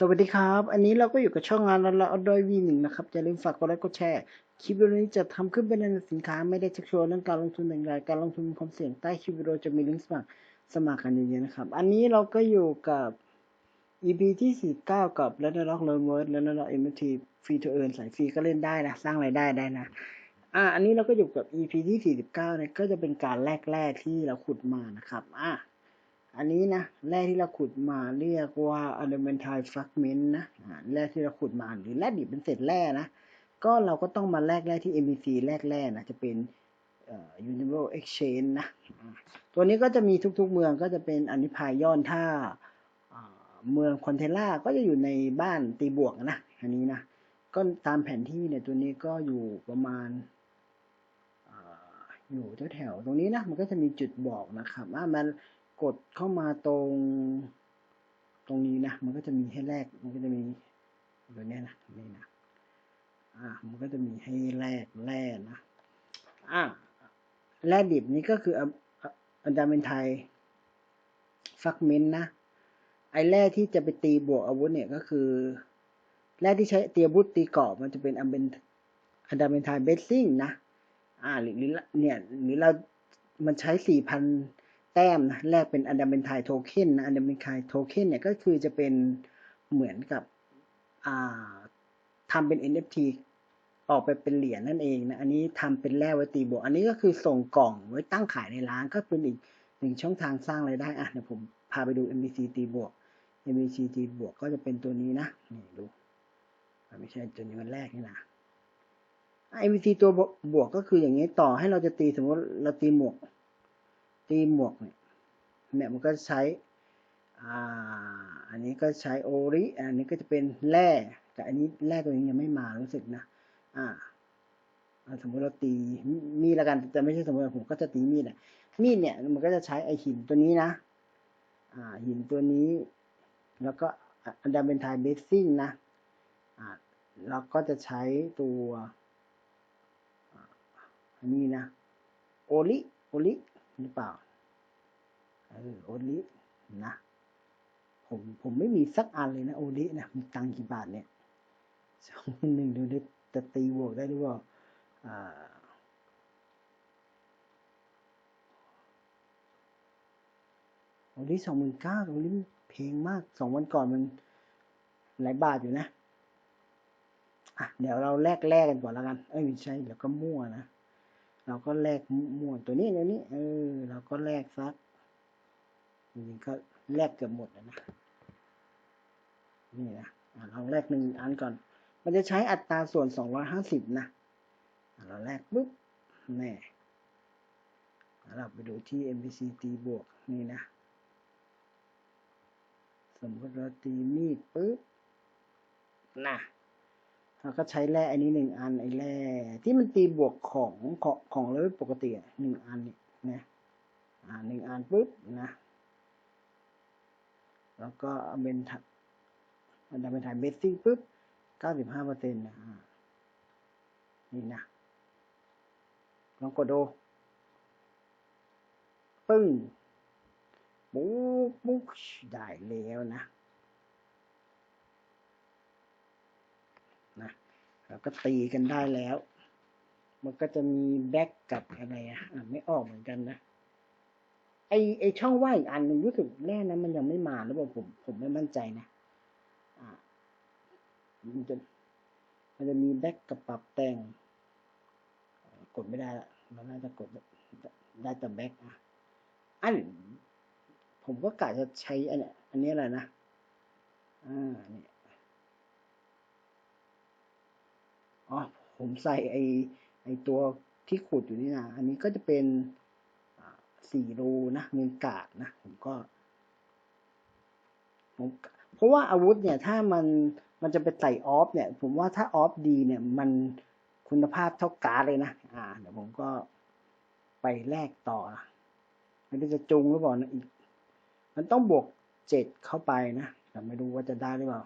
สวัสดีครับ อันนี้เราก็อยู่กับช่องงานเราเราดอยวีหนึ่งนะครับอย่าลืมฝากกดไลค์กดแชร์คลิปวิดีโอนี้จะทำขึ้นเป็นในสินค้าไม่ได้ชักชวนเรื่องการลงทุนอย่างไรการลงทุนมีความเสี่ยงใต้คลิปวิดีโอจะมีลิงก์สมัครสมัครกันเยอะๆนะครับ อันนี้เราก็อยู่กับ EP ที่ 49 กับ l e t t e r Rock Learn Word l e t t e r Rock MT Free to Earn สายฟรีก็เล่นได้นะสร้างรายได้ได้นะอ่าอันนี้เราก็อยู่กับ EP ที่ 49เนี่ยก็จะเป็นการแรกแรกที่เราขุดมานะครับอ่า อันนี้นะแร่ที่เราขุดมาเรียกว่า ornamental fragment นะอ่าแร่ที่เราขุดมาหรือแร่ดิบเป็นเศษแร่นะ ก็เราก็ต้องมาแลกแร่ที่ MBC แลกแร่นะจะเป็น Universal Exchange นะ ตัวนี้ก็จะมีทุกๆเมืองก็จะเป็นอนนี้พายอนถ้าเมืองคอนเทล่าก็จะอยู่ในบ้านตีบวกนะ อันนี้นะ ก็ตามแผนที่เนี่ยตัวนี้ก็อยู่ประมาณออยู่แถวๆตรงนี้นะ มันก็จะมีจุดบอกนะครับว่ามัน กดเข้ามาตรงตรงนี้นะ มันก็จะมีให้แลกมันก็จะมีตัวนี้นะนี่นะอ่ามันก็จะมีให้แลกแร่นะอ่าแร่ดิบนี้ก็คืออันอันดาเป็นไทยฟักเมนต์นะ ไอแร่ที่จะไปตีบวกอาวุธเนี่ยก็คือ แร่ที่ใช้ตีอาวุธตีกราะมันจะเป็นอันเป็นอันดาเป็นไทยเบสซิ่งนะ อ่าหรือเนี่ยหรือเรา มันใช้สี่พัน แต้มนะแลกเป็นอันดับเป็นไทโทเค็นนะอันดับเป็นไทโทเค็นเนี่ยก็คือจะเป็นเหมือนกับอ่าทำเป็น NFT ออกไปเป็นเหรียญนั่นเองนะอันนี้ทำเป็นแร่ไว้ตีบวก อันนี้ก็คือส่งกล่องไว้ตั้งขายในร้านก็เป็นอีกหนึ่งช่องทางสร้างรายได้อะเดี๋ยวผมพาไปดู MBC ตีบวก MBC ตีบวกก็จะเป็นตัวนี้นะนี่ดูไม่ใช่ตัวนี้มันแรกนี่นะ MBC ตัวบวกก็คืออย่างนี้ต่อให้เราจะตีสมมติเราตีหมวก ตีหมวกเนี่ยเนี่ยมันก็ใช้อ่าอันนี้ก็ใช้โอริอันนี้ก็จะเป็นแร่แต่อันนี้แร่ตัวนี้ยังไม่มารู้สึกนะอ่าสมมติเราตีมีดละกันแต่ไม่ใช่สมมติผมก็จะตีมีดอะมีดเนี่ยมันก็จะใช้ไอหินตัวนี้นะ อ่าหินตัวนี้ แล้วก็อันดาเป็นไทเบสซิ่งนะอ่าเราก็จะใช้ตัวอันนี้นะโอริโอริ หรือเปล่าเออโอลินะผมผมไม่มีสักอันเลยนะโอลินะมีตังกี่บาทเนี่ยสองหนึ่งดูดิจะตีบวกได้หรือเปล่าอ่าโอลิสองหมื่นเก้าโอลิเพลงมากสองวันก่อนมันหลายบาทอยู่นะอะเดี๋ยวเราแลกแลกกันก่อนแล้วกัน เอ้ยไม่ใช่เดี๋ยวก็มั่วนะ เราก็แลกมั่วตัวนี้ตัวนี้ เออ เราก็แลกซักจริงๆก็แลกเกือบหมดแล้วนะนี่นะเราแลกหนึ่งอันก่อน มันจะใช้อัตราส่วนสองร้อยห้าสิบนะเราแลกปุ๊บแน่เราไปดูที่ MPC ตีบวกนี่นะ สมมติเราตีมีดปุ๊บนะ เราก็ใช้แร่อันนี้หนึ่งอันไอ้แร่ที่มันตีบวกของของของเลเวลปกติหนึ่งอันนี่นะอ่าหนึ่งอันปุ๊บนะแล้วก็เป็นอันดับเป็นถ่ายเบสซิ่งปุ๊บเก้าสิบห้าเปอร์เซ็นต์นะนี่นะลองกดดูปึ้งปุ๊บปุ๊บได้แล้วนะ นะ แล้วก็ตีกันได้แล้ว มันก็จะมีแบ็กกับอะไรอะไม่ออกเหมือนกันนะไอไอช่องว่างอีกอันหนึ่งรู้สึกแน่นะมันยังไม่มาหรือเปล่าผมผมไม่มั่นใจนะอ่ามันจะมันจะมีแบ็กกับปรับแต่ง กดไม่ได้ละเราน่าจะกดได้แต่แบ็กอะอันผมก็กะจะใช้อันเนี้ยอันนี้อะไรนะอ่าเนี่ย อ๋อผมใส่ไอไอตัวที่ขุดอยู่นี่นะ อันนี้ก็จะเป็นสี่รูนะเงินกาดนะผมก็ผมเพราะว่าอาวุธเนี่ยถ้ามันมันจะไปใส่ออฟเนี่ย ผมว่าถ้าออฟดีเนี่ยมันคุณภาพเท่าการเลยนะ อ่า เดี๋ยวผมก็ไปแลกต่อไม่รู้จะจุงหรือเปล่านะอีก มันต้องบวกเจ็ดเข้าไปนะ แต่ไม่รู้ว่าจะได้หรือเปล่า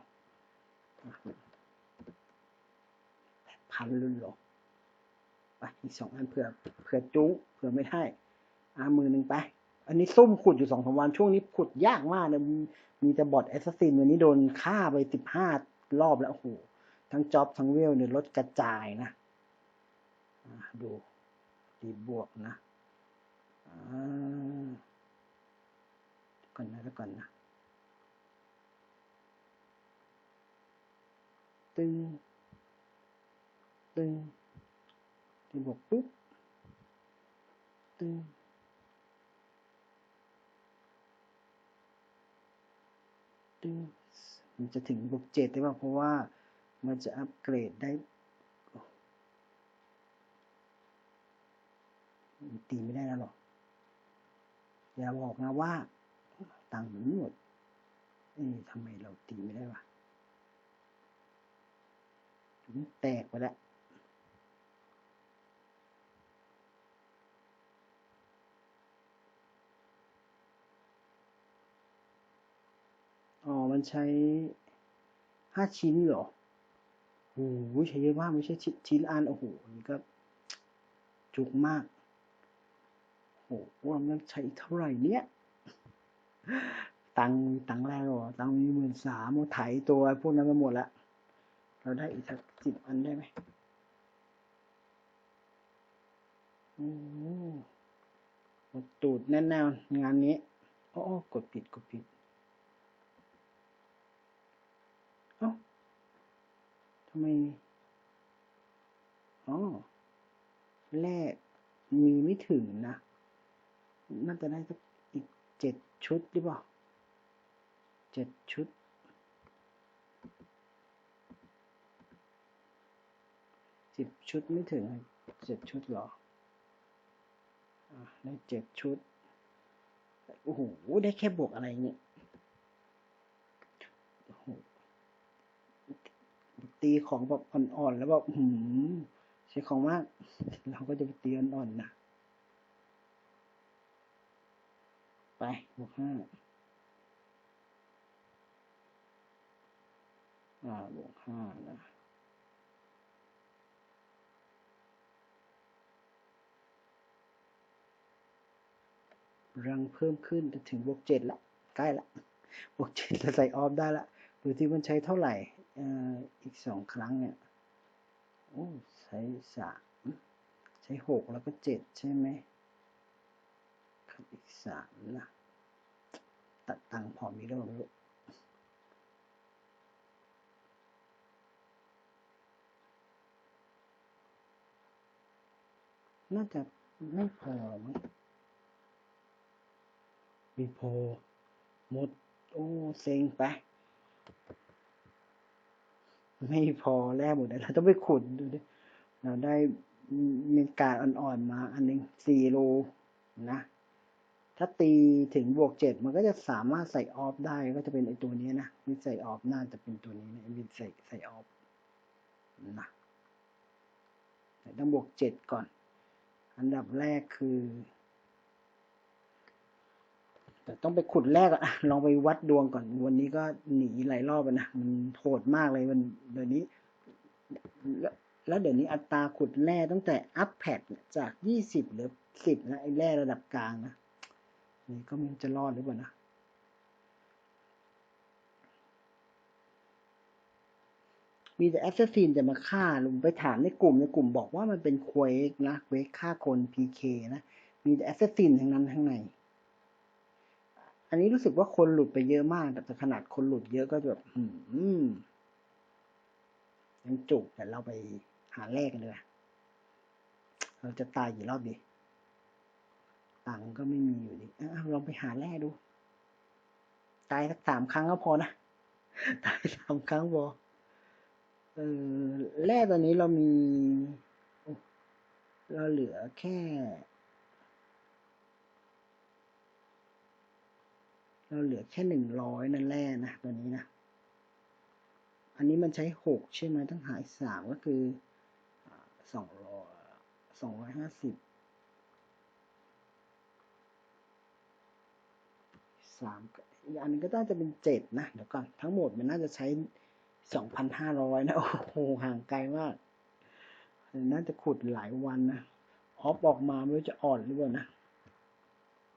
พันรุ่นหรอไปอีกสองอันเผื่อเผื่อจุ้งเผื่อไม่ได้อามือหนึ่งไป อันนี้ซุ่มขุดอยู่สองสามวันช่วงนี้ขุดยากมากเลยมีแต่บอทแอสซัสซินวันนี้โดนฆ่าไปสิบห้ารอบแล้วโอ้โหทั้งจ็อบทั้งเวลเนี่ยลดกระจายนะดูดีบวกนะก่อนนะเดี๋ยวก่อนนะตึง ตึงที่บวกปุ๊บ ตึงตึงมันจะถึงบวกเจ็ดได้ป่ะเพราะว่ามันจะอัปเกรดได้ตีไม่ได้แล้วหรอกอย่าบอกนะว่าตังค์มันหมดเอ๊ะทำไมเราตีไม่ได้วะแตกไปแล้ว อ๋อ มัน ใช้ห้าชิ้นเหรอโอ้โหใช้เยอะมากไม่ใช่ชิ้นชิ้นอันโอ้โหนี่ก็จุกมาก โอ้โหว่ามันใช้เท่าไหร่เนี่ยตังตังแรกเหรอตังมีหมื่นสามโมไถตัวพวกนั้นมาหมดละเราได้อีกสักสิบอันได้ไหมโอ้โหหมตูดแน่นๆงานนี้อ๋อกดผิดกดผิด เอ้าทำ ไมอ๋อแรกมีไม่ถึงนะ น่าจะได้สักอีกเจ็ดชุดหรือเปล่าเจ็ดชุด สิบชุดไม่ถึงเจ็ดชุดเหรอได้เจ็ดชุด โอ้โห ได้แค่บวกอะไรเนี่ยโอ้โห ตีของแบบอ่อนๆแล้วแบบหืมใช้ของมาก เราก็จะไปตีอ่อนๆนะไปบวกห้าอ่าบวกห้านะรังเพิ่มขึ้นจะถึงบวกเจ็ดละ ใกล้ละบวกเจ็ดจะใส่ออฟได้ละดูที่มันใช้เท่าไหร่ อ่ออีกสองครั้งเนี่ยโอ้ใช้สามใช้หกแล้วก็เจ็ดใช่ไหมครับอีกสามนะตัดตังค์พอมีแล้วไม่รู้น่าจะไม่พอมั้งไม่พอหมด โอ้ เซ็งไป ไม่พอแลกหมดเลยเราต้องไปขุดดูดิเราได้มีการอ่อนๆมา อันหนึงสี่โลนะ ถ้าตีถึงบวกเจ็ดมันก็จะสามารถใส่ออฟได้ก็จะเป็นไอตัวนี้นะไม่ใส่ออฟน่าจะเป็นตัวนี้นะมินใส่ใส่ออฟนะแต่ต้องบวกเจ็ดก่อน อันดับแรกคือ แต่ต้องไปขุดแรกอะลองไปวัดดวงก่อน วันนี้ก็หนีหลายรอบนะ มันโหดมากเลยมันเดี๋ยวนี้ แล้วแล้วเดี๋ยวนี้อัตราขุดแร่ตั้งแต่อัพแพดจากยี่สิบหลือสิบนะไอ้แร่ระดับกลางนะ นี่ก็มันจะรอดหรือเปล่านะมีแต่แอสซัสซินจะมาฆ่าลุงไปถามในกลุ่มในกลุ่มบอกว่ามันเป็นควกนะเควกฆ่าคนพีเคนะ มีแต่แอสซัสซินทั้งนั้นทั้งใน อันนี้รู้สึกว่าคนหลุดไปเยอะมาก แต่ขนาดคนหลุดเยอะก็แบบอืมยังจุกแต่เราไปหาแรกกันเลยเราจะตายกี่รอบดีตังก็ไม่มีอยู่ดีอะลองไปหาแร่ดู ตายสักสามครั้งก็พอนะ ตายสามครั้งพอเออแร่ตอนนี้เรามี เราเหลือแค่ เราเหลือแค่หนึ่งร้อยนั่นแร่นะตัวนี้นะ อันนี้มันใช้หกใช่ไหมต้องหายสามก็คือสองร้อยสองร้อยห้าสิบสามอีกอันนึงก็น่าจะเป็นเจ็ดนะเดี๋ยวก่อนทั้งหมดมันน่าจะใช้สองพันห้าร้อยนะ โอ้โหห่างไกลมากน่าจะขุดหลายวันนะออฟออกมาไม่รู้จะอ่อนหรือเปล่านะ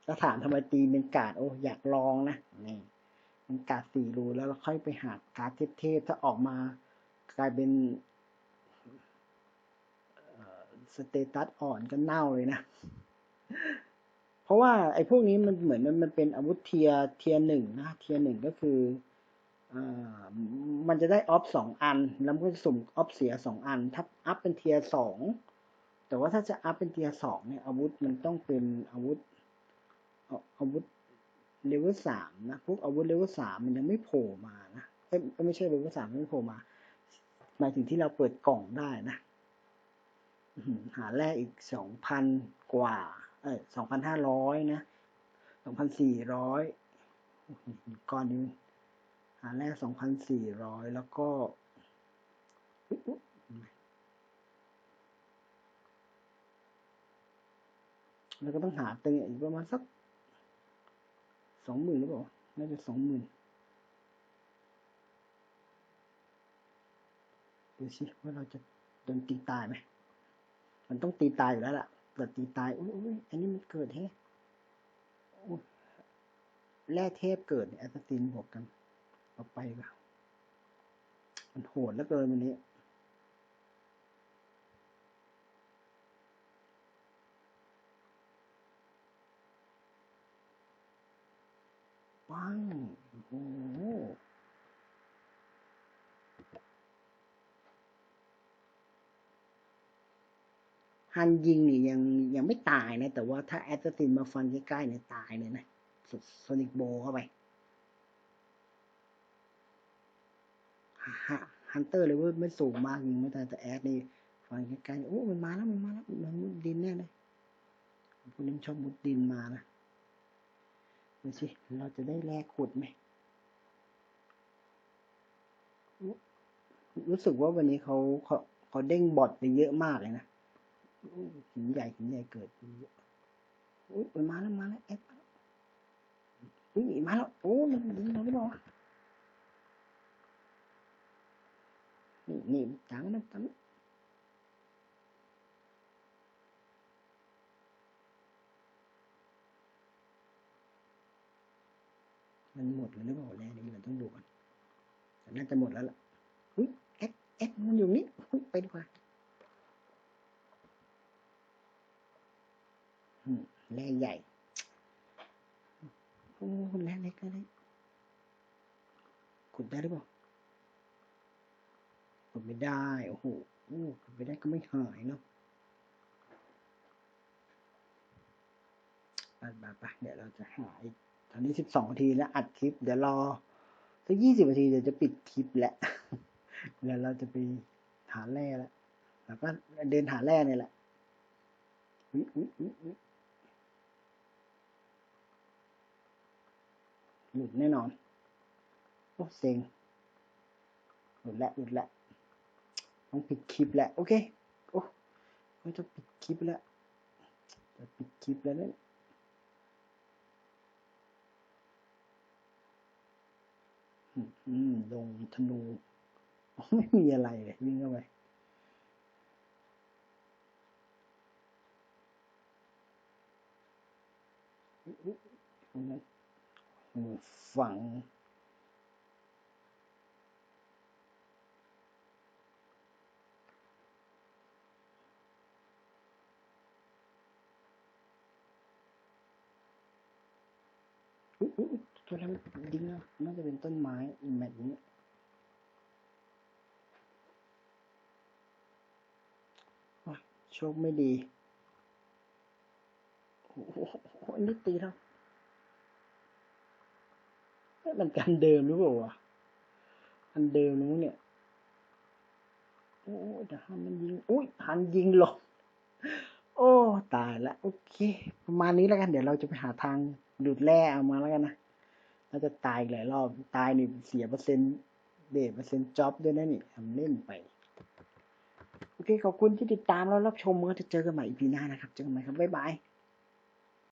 ถ้าถามทำไมตีเป็นกาดโอ้อยากลองนะนี่เป็นกาดสี่รูแล้วเราค่อยไปหาการ์ดเทพๆถ้าออกมากลายเป็นสเตตัสอ่อนก็เน่าเลยนะ เพราะว่าไอ้พวกนี้มันเหมือนมันมันเป็นอาวุธเทียเทียหนึ่งนะเทียหนึ่งก็คืออมันจะได้ออฟสองอัน แล้วมันก็จะสุ่มออฟเสียสองอัน ถ้าอัพเป็นเทียสองแต่ว่าถ้าจะอัพเป็นเทียสองเนี่ยอาวุธมันต้องเป็นอาวุธ อาอาวุธเลเวลสามนะพวกอาวุธเลเวลสามมันยังไม่โผล่มานะเอ้ยไม่ใช่เลเวลสามไม่โผล่มาหมายถึงที่เราเปิดกล่องได้นะหาแรกอีกสองพันกว่า เอ้ยสองพันห้าร้อยนะสองพันสี่ร้อยก้อนนี้หาแรกสองพันสี่ร้อยแล้วก็แล้วก็ต้องหาตึงอีกประมาณสัก สองหมื่นหรือเปล่า น่าจะสองหมื่นดูสิว่าเราจะโดนตีตายไหม มันต้องตีตายอยู่แล้วล่ะเกิดตีตาย อุ้ยอุ้ยอันนี้มันเกิดแฮะอุ๊ยแร่เทพเกิดแอสซัสซินบวกกัน เอาไปป่ะมันโหดแล้วเกินวันนี้ังโอ้ฮันยิงนี่ยังยังไม่ตายนะ แต่ว่าถ้าแอสซินมาฟันใกล้ๆเนี่ยตายเลยนะโซนิกโบเข้าไปฮันเตอร์เลยว่าไม่สูงมากยิงไม่ตายแต่แอดนี่ฟันใกล้ๆโอ้มันมาแล้วมันมาแล้วมันมุดดินแน่เลยพวกนี้มันชอบมุดดินมานะ ดูสิ เราจะได้แลกขุดไหม รู้สึกว่าวันนี้เขาเขาเขาเด้งบอทไปเยอะมากเลยนะหินใหญ่หินใหญ่เกิดเยอะอุ้ยมันมาแล้วมาแล้วแอดมาแล้วอุ้ยมาแล้วโอ้ยมันยิงเราไม่บอกนี่นี่จังมันจัง มันหมดแล้วหรือเปล่าแร่นี้เราต้องดูก่อนน่าจะหมดแล้วล่ะอุ้ยแอดแอดมันอยู่นี่อุ๊ยไปดีกว่ามแร่ใหญ่โอ้แร่เล็กแร่เล็กขุดได้หรือเปล่าขุดไม่ได้ โอ้โหขุดไม่ได้ก็ไม่หายเนาะไปไปไปเดี๋ยวเราจะหาอีก อนนี้สิบสองนาทีแล้วอัดคลิป เดี๋ยวรอสักยี่สิบนาทีเดี๋ยวจะปิดคลิปแหละแล้วเราจะไปหาแร่แล้วแล้วก็เดินหาแร่เนี่ยแหละอุ๊ยอุ๊ยอุ๊ยอุ๊ยหลุดแน่นอน โอ้เซ็งหลุดแล้วหลุดแล้วต้องปิดคลิปแล้วโอเค โอ้ก็จะปิดคลิปแล้วจะปิดคลิปแล้วเนี่ย อืมลงธนู ไม่มีอะไรเลยวิ่งเข้าไปฝังอุ๊ยอุ๊ยอุ๊ย ตัวนั้นดิ้งแล้วน่าจะเป็นต้นไม้แบบนี้โชคไม่ดีโอ้โหอันนี้ตีแล้วเอ๊ะมันการเดิมหรือเปล่าวะอันเดิมนู้นเนี่ย โอ้ยแต่หันมันยิง อุ้ยหันยิงหลบโอ้ ตายละ โอเค ประมาณนี้แล้วกัน เดี๋ยวเราจะไปหาทางดูดแร่เอามาแล้วกันนะ น่าจะตายอีกหลายรอบตายนี่เสียเปอร์เซ็นต์เดทเปอร์เซ็นต์จ็อบด้วยนะนี่ทำเล่นไปโอเคขอบคุณที่ติดตามแล้วรับชมก็จะเจอกันใหม่อีพีหน้านะครับเจอกันใหม่ครับบ๊ายบาย